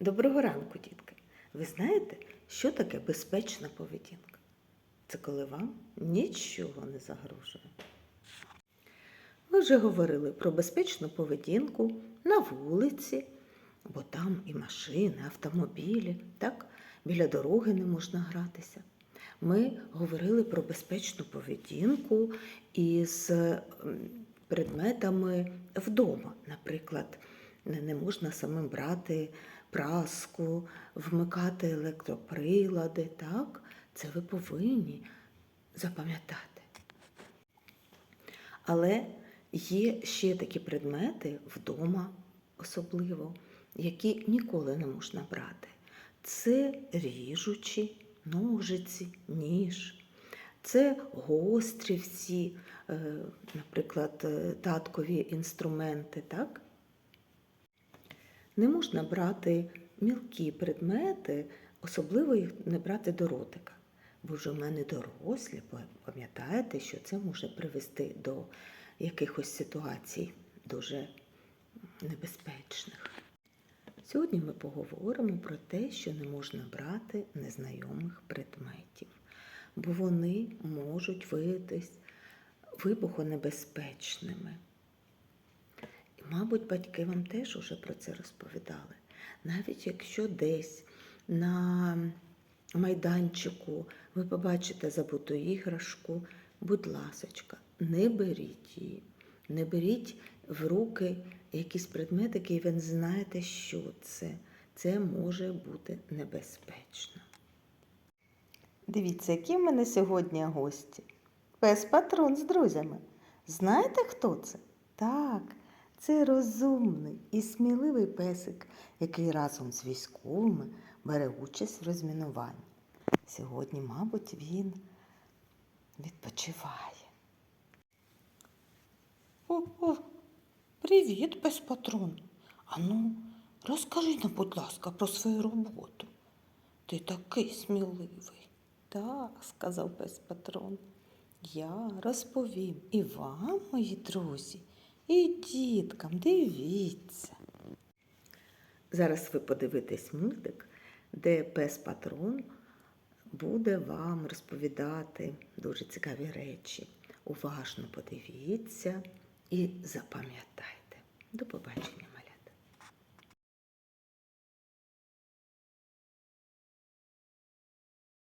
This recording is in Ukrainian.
Доброго ранку, дітки. Ви знаєте, що таке безпечна поведінка? Це коли вам нічого не загрожує. Ми вже говорили про безпечну поведінку на вулиці, бо там і машини, автомобілі, так? біля дороги не можна гратися. Ми говорили про безпечну поведінку із предметами вдома. Наприклад, не можна самим брати праску, вмикати електроприлади. Так? Це ви повинні запам'ятати. Але є ще такі предмети вдома особливо, які ніколи не можна брати. Це ріжучі, ножиці, ніж. Це гострі всі, е, наприклад, е, таткові інструменти, так? Не можна брати мілкі предмети, особливо їх не брати до ротика. Бо вже в мене дорослі, пам'ятаєте, що це може привести до якихось ситуацій дуже небезпечних. Сьогодні ми поговоримо про те, що не можна брати незнайомих предметів, бо вони можуть виявитись вибухонебезпечними. Мабуть, батьки вам теж уже про це розповідали. Навіть якщо десь на майданчику ви побачите забуту іграшку, будь ласочка, не беріть її, не беріть в руки якісь предмети, які ви не знаєте, що це. Це може бути небезпечно. Дивіться, які в мене сьогодні гості. Пес патрон з друзями. Знаєте, хто це? Так, це розумний і сміливий песик, який разом з військовими бере участь в розмінуванні. Сьогодні, мабуть, він відпочиває. О, о, привіт, пес патрон. Ану, розкажи нам, будь ласка, про свою роботу. Ти такий сміливий. Так, сказав пес патрон. Я розповім і вам, мої друзі, і діткам, дивіться. Зараз ви подивитесь мультик, де пес патрон буде вам розповідати дуже цікаві речі. Уважно подивіться і запам'ятайте. До побачення.